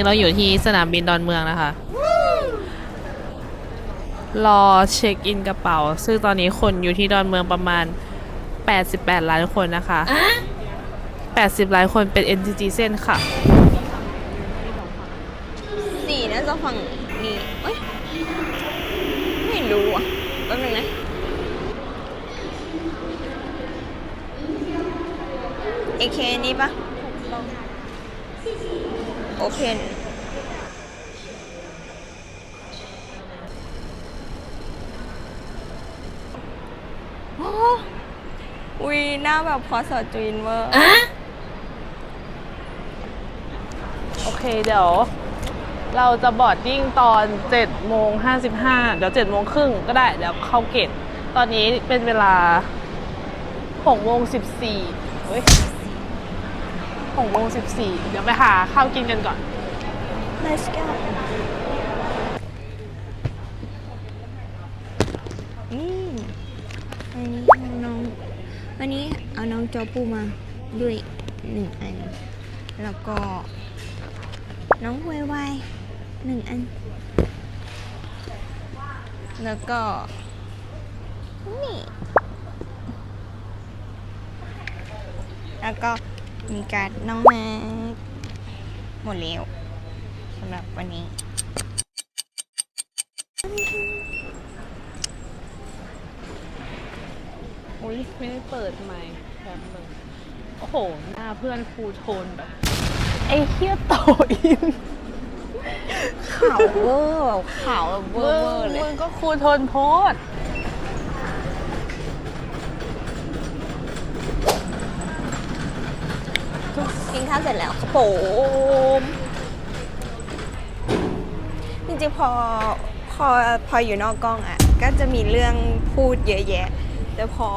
นนี้เราอยู่ที่สนามบินดอนเมืองนะคะ รอเช็คอินกระเป๋า ซึ่งตอนนี้คนอยู่ที่ดอนเมืองประมาณ 88 ล้านคนนะคะ 80 ล้านคนเป็น NTG เส้นค่ะ สี่น่าจะฝั่งนี้เอ้ย ไม่รู้อะแป๊บนึงนะ เอเคนี่ปะ โอเพนโอ้อุ้ยหน้าแบบพอสอจูนเวอร์โอเคเดี๋ยว เราจะบอร์ดดิ้งตอน7โมง55 เดี๋ยว7โมงครึ่งก็ได้ เดี๋ยวเข้าเกต ตอนนี้เป็นเวลา6โมง14เฮ้ย 6โมง14เดี๋ยวไปหาข้าวกินกันก่อน Let's go อืมอันนี้เอาน้องวันนี้เอาน้องจอปูมาด้วยหนึ่งอัน แล้วก็ น้องหวยวายหนึ่งอัน แล้วก็ นี่ แล้วก็ มีการดน้องมาหมดแล้วสำหรับวันนี้ อุ้ยไม่ได้เปิดไมค์แบบนึงโอ้โห หน้าเพื่อนฟูลโทนแบบ ไอ้เฮียโตอินขาวเวอร์ขาวแบบเวอร์เวอร์เลมึยงก็ฟูลโทนโพส กินข้าวเสร็จแล้วครับผมจริงๆพอพอพออยู่นอกกล้องอะ ก็จะมีเรื่องพูดเยอะแยะ แต่พอ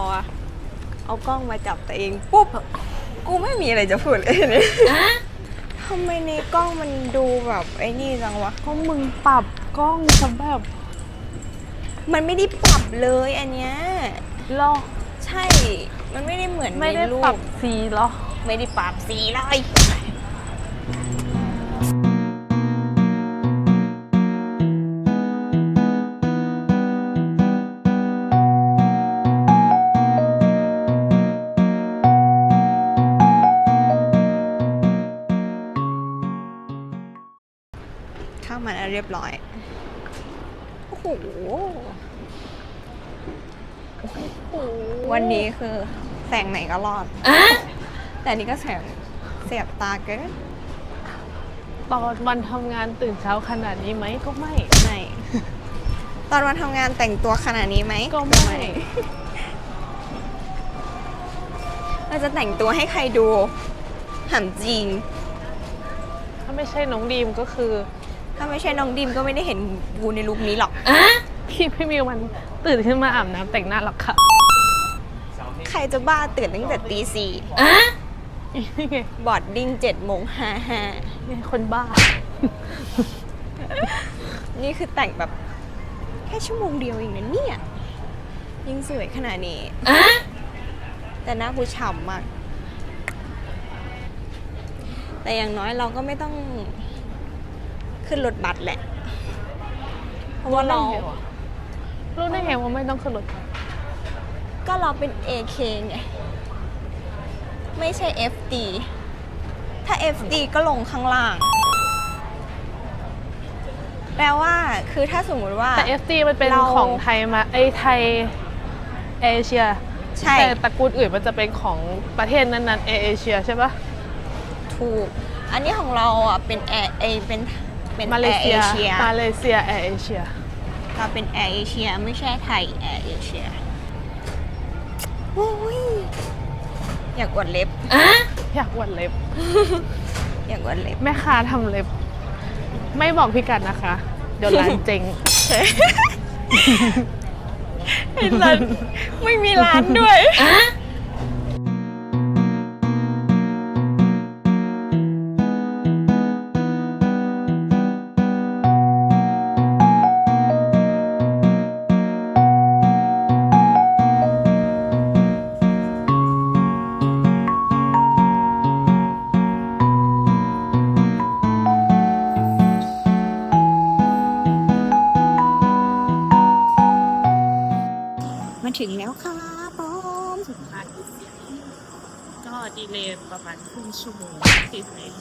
เอากล้องมาจับตัวเองปุ๊บกูไม่มีอะไรจะพูดเลยเนี่ยทำไมในกล้องมันดูแบบไอ้นี่จังวะ ก็มึงปรับกล้องซะแบบมันไม่ได้ปรับเลยอันเนี้ย ลอใช่ มันไม่ได้เหมือนไม่ได้ในรูปรับปสีเหรอ ไม่ได้ปรับสีเลยเข้ามาแล้วเรียบร้อย โอ้โห วันนี้คือแสงไหนก็รอด แต่อันนี่ก็แสงเสียบตาเกินตอนวันทำงานตื่นเช้าขนาดนี้ไหมก็ไม่ ไม่ ตอนวันทำงานแต่งตัวขนาดนี้ไหมก็ไม่ เราจะแต่งตัวให้ใครดูหำจริง ถ้าไม่ใช่น้องดีมก็คือ ถ้าไม่ใช่น้องดิมก็ไม่ได้เห็นกูในลุคนี้หรอก พี่พี่มิวมันตื่นขึ้นมาอาบน้ำแต่งหน้าหรอกค่ะ ใครจะบ้าตื่นตั้งแต่ตีสี่นี่ไง บอร์ดดิ้งเจ็ดโมงห้าห้านี่คนบ้า นี่คือแต่งแบบ แค่ชั่วโมงเดียวเองนะเนี่ย ยิ่งสวยขนาดนี้ แต่หน้ากูฉ่ำมาก แต่อย่างน้อยเราก็ไม่ต้องขึ้นรถบัสแหละ เพราะว่าเรา รู้ได้ไงว่าไม่ต้องขึ้นรถก็เราเป็น AK ไง ไม่ใช่ FD ถ้า FD ก็ลงข้างล่าง แปลว่าคือถ้าสมมุติว่า แต่ FT มันเป็นเรา ของไทยมาไอยไทยเอเชียใช่แต่ตระกูลอื่นมันจะเป็นของประเทศนั้นๆเอเอเชียใช่ปะ ถูก อันนี้ของเราอะเป็นแอร์เอเป็นเป็นมาเลแอร์เซีเอยเชียมาเลเซียแอร์เอเชียเราเป็นแอร์เอเชียไม่ใช่ไทยแอร์เอเชียโอ้ย อยากอวดเล็บ อยากวัดเล็บ อยากอวดเล็บ แม่ค้าทำเล็บ ไม่บอกพี่กัดนะคะ เดี๋ยวร้านเจ๊งไอ้ร้านไม่มีร้านด้วย ถึงแล้วค่ะป้อมก็ดีเลยประมาณครึ่งชั่วโมงติดเลย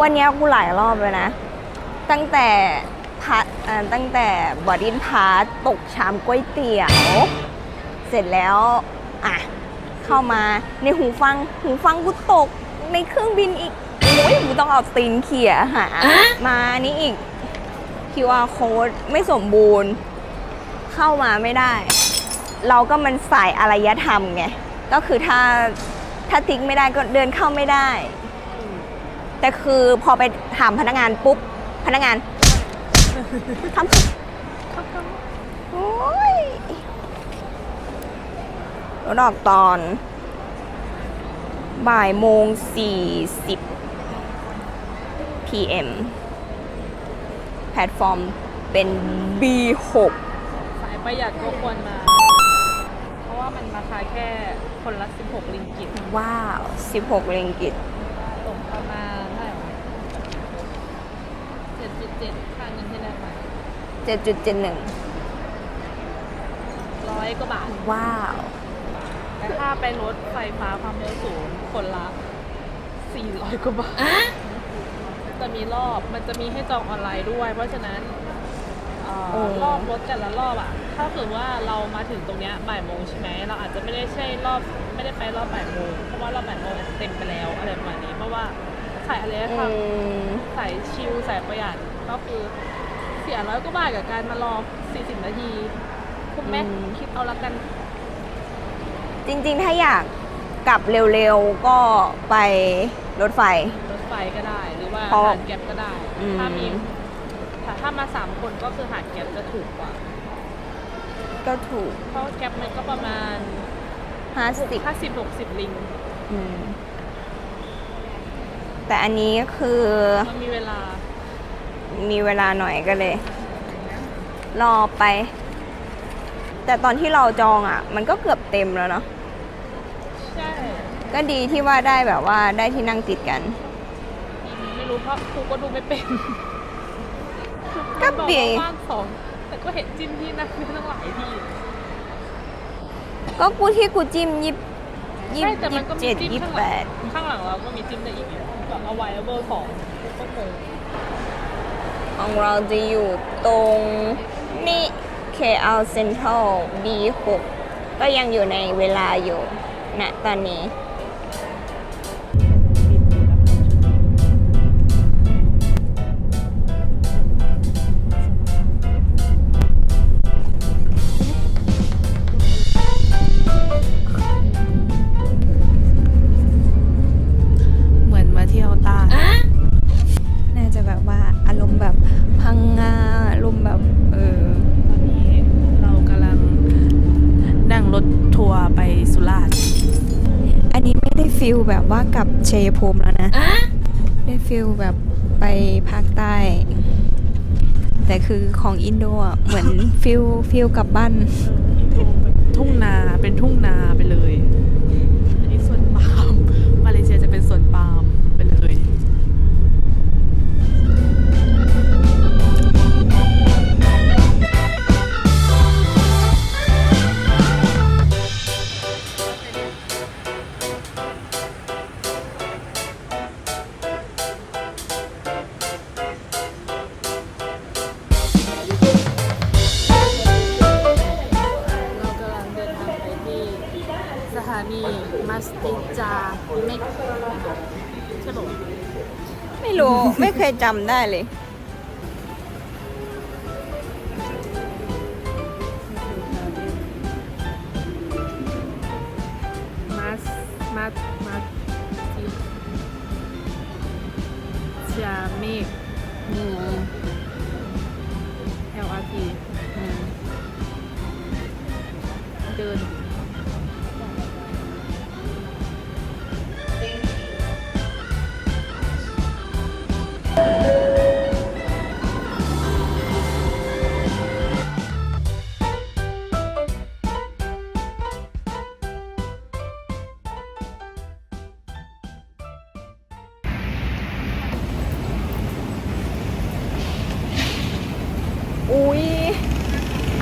วันเนี้ยกูหลายรอบเลยนะ ตั้งแต่พัดอ่าตั้งแต่บอดินพาร์ตตกชามก๋วยเตี๋ยว เสร็จแล้ว อะ เข้ามาในหูฟัง หูฟังกูตกในเครื่องบินอีกโอ้ยกูต้องเอาตีนเขี่ยหามานี่อีก QR code ไม่สมบูรณ์ เข้ามาไม่ได้ เราก็มันสายอารยธรรมไง ก็คือถ้าถ้าติ๊กไม่ได้ก็เดินเข้าไม่ได้ แต่คือพอไปถามพนักงานปุ๊บ พนักงานทำโอ้ยรถออกตอน บ่ายโมงสี่สิบ PM แพลตฟอร์มเป็น B6 สายประหยัดก็ควรมา เพราะว่ามันราคาแค่คนละ 16 ลิงกิตว้าว 16ริงกิต ตกประมาณเท่าไหร่วะ 7.7ค่าเงินที่ได้มา7.71ร้อยกว่าบาท ว้าว แต่ถ้าไปรถไฟฟ้าความเร็วสูงคนละ400กว่าบาท จะมีรอบมันจะมีให้จองออนไลน์ด้วย เพราะฉะนั้นเอ่อโอ้ รอบรถแต่ละรอบอะ ถ้าเกิดว่าเรามาถึงตรงเนี้ยบ่ายโมงใช่ไหมเราอาจจะไม่ได้ใช่รอบไม่ได้ไปรอบบ่ายโมงเพราะว่ารอบบ่ายโมงอาจจะเต็มไปแล้วอะไรประมาณนี้เพราะว่าสายอะไรอืทำ ม สายชิลสายประหยัด ก็คือเสียร้อยกว่าบาทกับการมารอ 40 นาทีคุ้มไหมอืม คิดเอาละกันจริงๆ ถ้าอยากกลับเร็วๆ ก็ไปรถไฟ รถไฟก็ได้ หรือว่าเพราะหาดแก๊ปก็ได้ อืม ถ้ามีถ้าถ้ามาสามคนก็คือหาดแก๊ปจะถูกกว่า ก็ถูก เพราะแก๊ปมันก็ประมาณ50ห้าสิบหกสิบลิง อืม แต่อันนี้คือ มันมีเวลา มีเวลาหน่อยก็เลย รอไป แต่ตอนที่เราจองอะ มันก็เกือบเต็มแล้วเนาะใช่ก็ดีที่ว่าได้แบบว่าได้ที่นั่งติดกัน ไม่รู้เพราะครูก็ดูไม่เป็นก็บอกดีว่าว่างสองแต่ก็เห็นจิ้มที่นั่งไม่ตั้งหลายที่ก็กูที่กูจิ้มยิบยิบใช่แต่มัยินบก็มีเจ็ดจิ้มยิบข้างหแปลังดข้างหลังเราก็มีจิ้มได้อีกเนี่ยแบบเอาไว้เบอร์สองก็งง ของเราจะอยู่ตรงนี่ KL Central B6 ก็ยังอยู่ในเวลาอยู่ณตอนนี้ ชยภูมิแล้วนะ ได้ฟิลแบบไปภาคใต้ แต่คือของอินโดอะเหมือนฟิลฟิลกลับบ้าน ทุ่งนาเป็นทุ่งนาไปเลย จำได้เลย มาสมาสมาสติจาเมก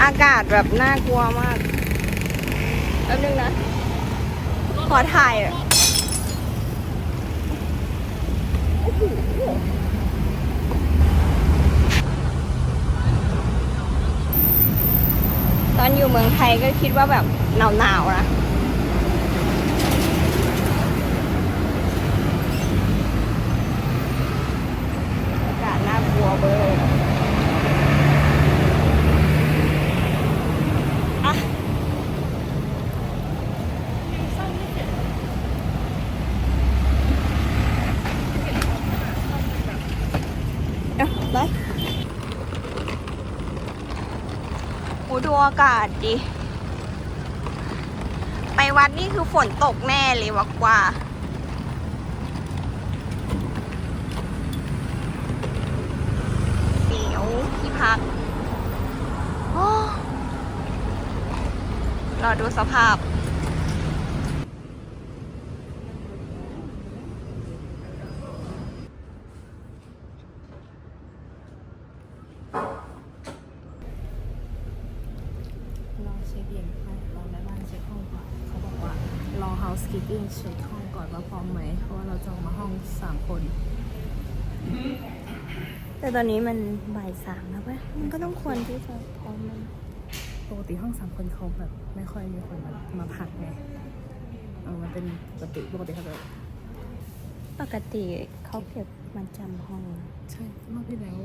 อากาศแบบน่ากลัวมากแป๊บนึงนะ ขอถ่ายตอนอยู่เมืองไทยก็คิดว่าแบบหนาวๆนะ อากาศน่ากลัวเบอร์อะเอ้าไปโอากาศดิ ไปวัดนี่คือฝนตกแน่เลยวะกว่าเสียวที่พักรอดูสภาพ รอเช็คอินให้รอแม่บ้านเช็คห้องก่อนเขาบอกว่ารอ housekeeping เช็คห้องก่อนว่าพร้อมไหม เพราะว่าเราจองมาห้องสามคน แต่ตอนนี้มันบ่ายสามแล้วปะมันก็ต้องควรที่จะพร้อมมันปกติห้องสามคนเขาแบบ ไม่ค่อยมีคนมามาพักไงเออมันเป็นปกติปกติเขาจะปกติเขาเก็บมันจำห้อง ใช่รอบที่แล้ว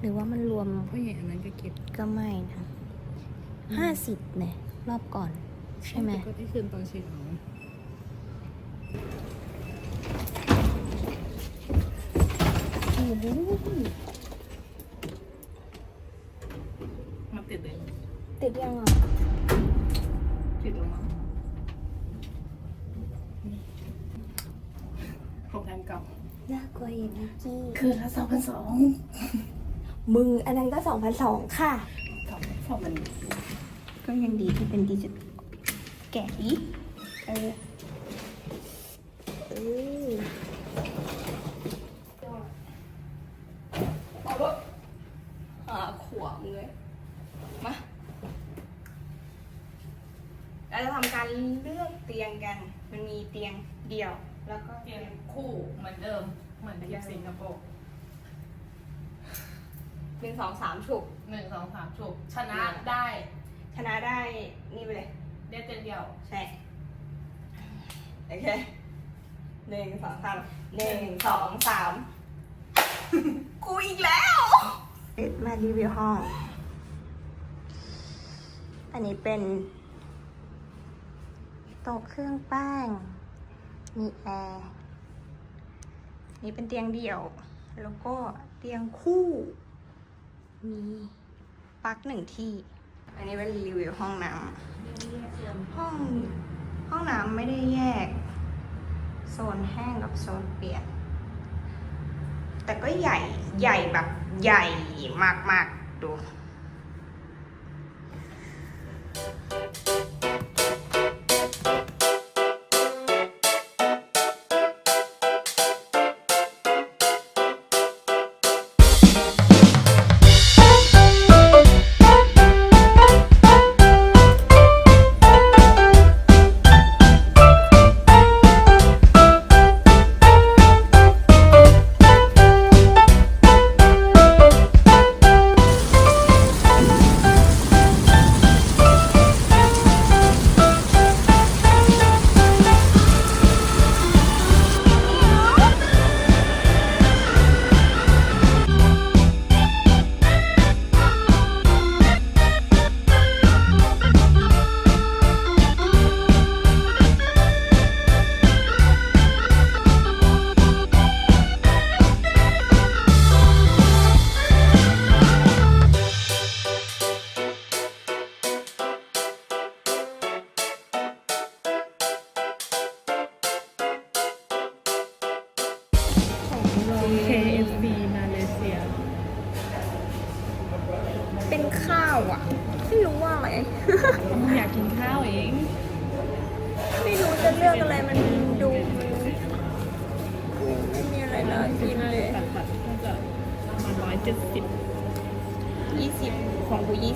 หรือว่ามันรวมพ่อใหญ่อันนั้นก็เก็บก็ไม่นะห้าสิบเนี่ยรอบก่อน ใช่ไหม ก็ที่คืนตอนเช็คเอา มาติดเลยติดยังอะติดลงมาโรงแรมเก่าน่ากลัวอย่างนี้กี้คือละสองพันสองมึงอันนั้นก็สองพันสองค่ะสองสองมันก็ยังดีที่เป็นดิจิตอลแกะดิเออเออหาขวางเลย มา เราจะทำการ เลือกเตียงกัน มันมีเตียงเดี่ยว แล้วก็เตียงคู่เหมือนเดิม เหมือนที่สิงคโปร์หนึ่งสองสามฉุก หนึ่งสองสามฉุกชนะได้ ชนะได้นี่ไปเลย ได้เตียงเดียว ใช่ โอเคหนึ่งสองสามหนึ่งสองสามกูอีกแล้วมารีวิวห้อง อันนี้เป็น โต๊ะเครื่องแป้ง มีแอร์นี่เป็นเตียงเดี่ยว แล้วก็เตียงคู่ มีปลั๊กหนึ่งที่ อันนี้เป็นรีวิวห้องน้ำห้องห้องน้ำไม่ได้แยก โซนแห้งกับโซนเปียกแต่ก็ใหญ่ใหญ่แบบใหญ่มากๆดู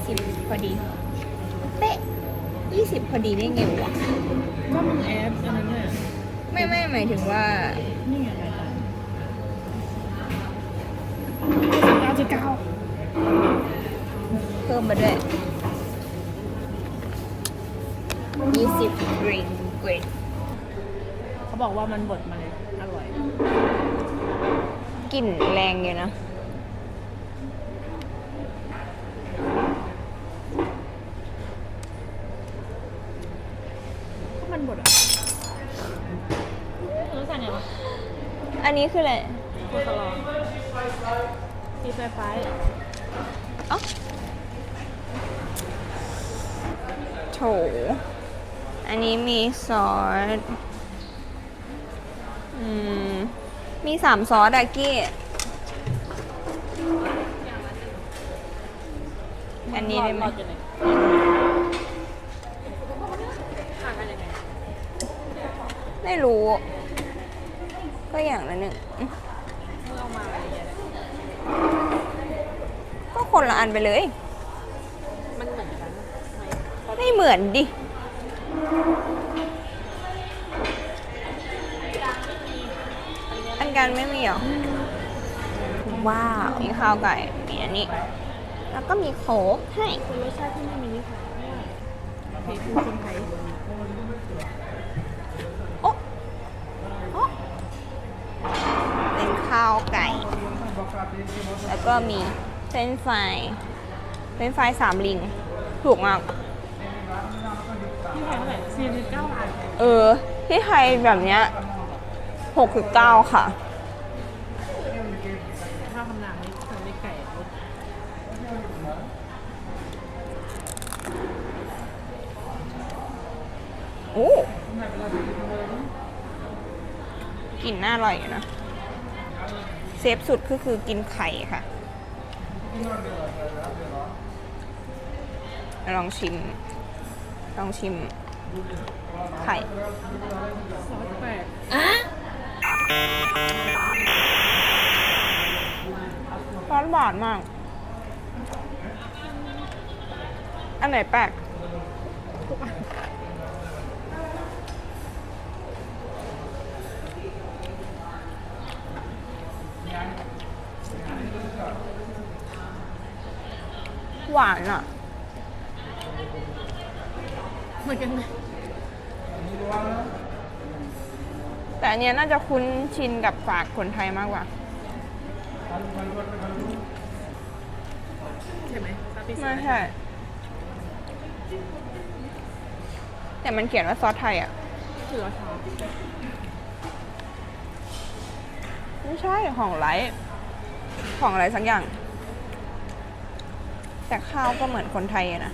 สิบพอดี เป๊ะยี่สิบพอดีได้ไงวะ ก็มึงแอปอันนั้นน่ะไม่ไม่หมายถึงว่า นี่ไงรายการเก้าจุดเก้าเพิ่มมาด้วยยี่สิบกรีนเกรดเขาบอกว่ามันบดมาเลย อร่อย กลิ่นแรงอยู่นะ ก็มันบดอะรู้สั่งไงวะ อั นนี้คืออะไรโคตรลองตีไฟฟ้าเอ้าโถ อันนี้มีซอส อืม มีสามซอสอะกี้ อันนี้ได้ไหมรอดอยู่ไหนห่างกันยังไงไม่รู้ ก็อย่างละหนึ่งอืมเมื่อเอามาอะไรอย่างเงี้ยก็คนละอันไปเลย มันเหมือนกันไหมไม่เหมือนดิอันกันไม่มีเหรอ ว้าว มีข้าวไก่มีอันนี้ แล้วก็มีโค้กให้เป็นรสชาติที่ไม่มีนิสัยไม่ว่าเพจคือคนไทย โอ๊ะโอ๊ะเป็นข้าวไก่ แล้วก็มีเฟรนช์ฟรายเฟรนช์ฟรายสามลิง ถูกมาก ที่ไทยเท่าไหร่สี่สิบเก้าบาทเออ ที่ไทยแบบเนี้ยหกสิบเก้าค่ะ ข้าวคำนามนี่ทำได้ไก่รสโอ้กลิ่นน่าอร่อยอยู่นะเซ ฟสุดก็คือกินไข่ค่ะ ลองชิม ลองชิม ไข่ซอสแปลกร้อนหวานมาก อันไหนแปลก หวานอะ เหมือนกันไหมแต่อันเนี้ยน่าจะคุ้นชินกับฝากคนไทยมากกว่า ใช่ไหมซอสพริกไม่ใช่ แต่มันเขียนว่าซอสไทยอะ คือรสชาติไม่ใช่ของไร ของอะไรสักอย่าง แต่ข้าวก็เหมือนคนไทยอะนะ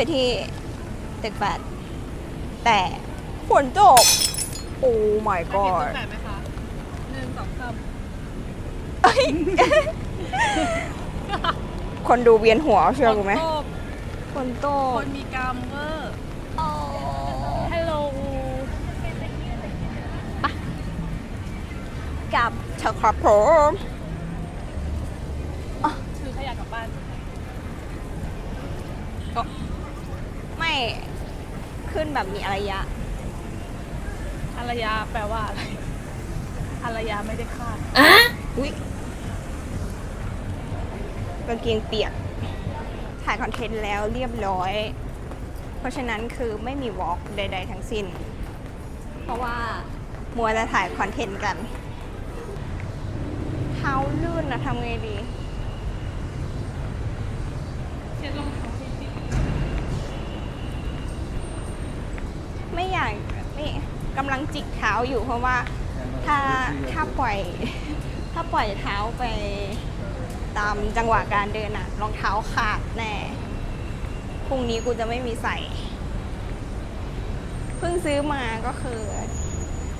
อนนี้อยู่ที่ตึกแปดแต่ฝนตก โอ้ my เห็น god ตัวแปดไหมคะหนึ่งสองสามเอ้ยคนดูเวียนหัวเชื่อกูไหมโตบคนโตคนมีกรรมเวอร์ฮัลโหลกับเธอครับผม ถือขยะกลับบ้าน ไม่ ขึ้นแบบมีอารยะ อารยาแปลว่าอะไร อารยาไม่ได้ฆ่าอุ้ยกางเกงเปียก ถ่ายคอนเทนต์แล้วเรียบร้อย เพราะฉะนั้นคือไม่มีวอล์กใด ๆ ทั้งสิ้น เพราะว่ามัวจะถ่ายคอนเทนต์กัน เท้าลื่นนะทำไงดี เช็ดรองเท้าสิ ไม่อยากไม่กำลังจิกเท้าอยู่เพราะว่าถ้าถ้าปล่อย ถ้าปล่อยเท้าไปตามจังหวะการเดินอะรองเท้าขาดแน่พรุ่งนี้กูจะไม่มีใส่เพิ่งซื้อมาก็คือ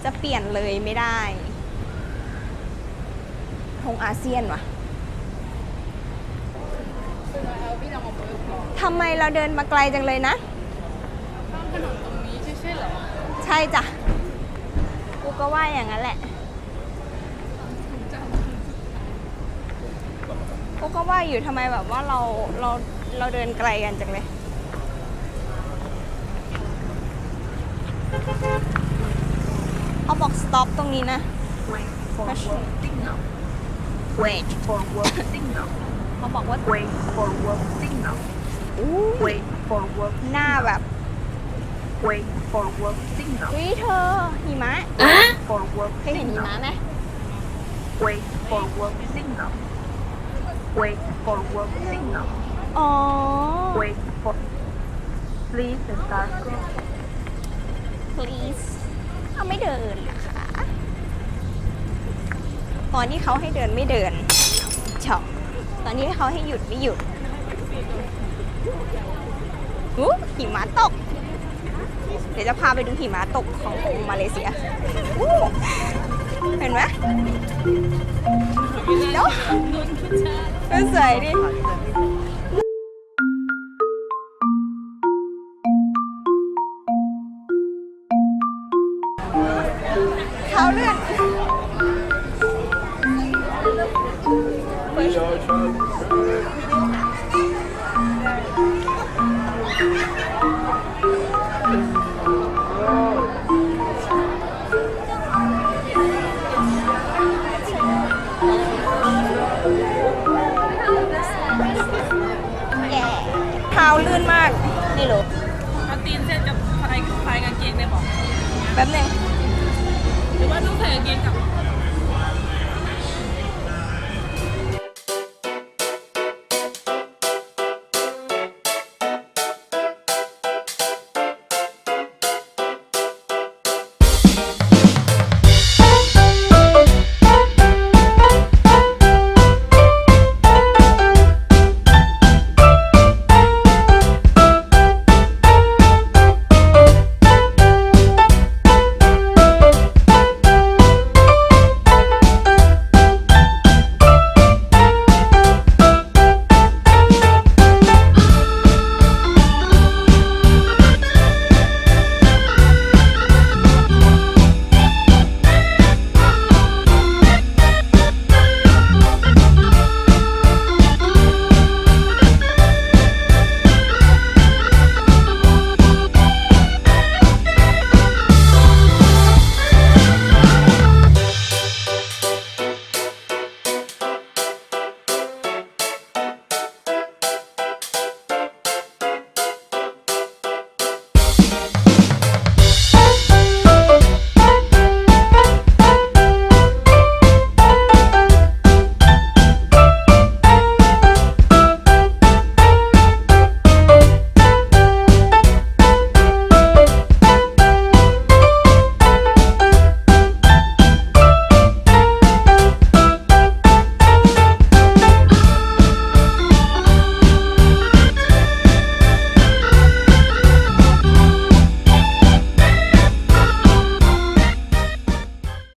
จะเปลี่ยนเลยไม่ได้ธงอาเซียนวะทำไมเราเดินมาไกลจังเลยนะ ข้ามถนนตรงนี้ใช่ใช่เหรอ ใช่จ้ะ กูก็ว่าอย่างนั้นแหละ กูก็ว่าอยู่ทำไมแบบว่าเราเราเราเดินไกลกันจังเลย เอาบอก stop ตรงนี้นะ Wait for Question. work signal. wait For work signal. เขาบอกว่า Wait for work signal. อู้ Wait for work. หน้าแบบ Wait for work signal. เฮ้ยเธอหิมะ For work เคยเห็นหิมะ signal. ไหม Wait for work signal. Wait for work signal. อ๋อ Wait for. Please start go. please เอาไม่เดินนะคะตอนที่เขาให้เดินไม่เดินเฉาะตอนที่เขาให้หยุดไม่หยุดอู้หิมะตก เดี๋ยวจะพาไปดูหิมะตกของมาเลเซียเห็นไหมเดี๋ยวสวยดิ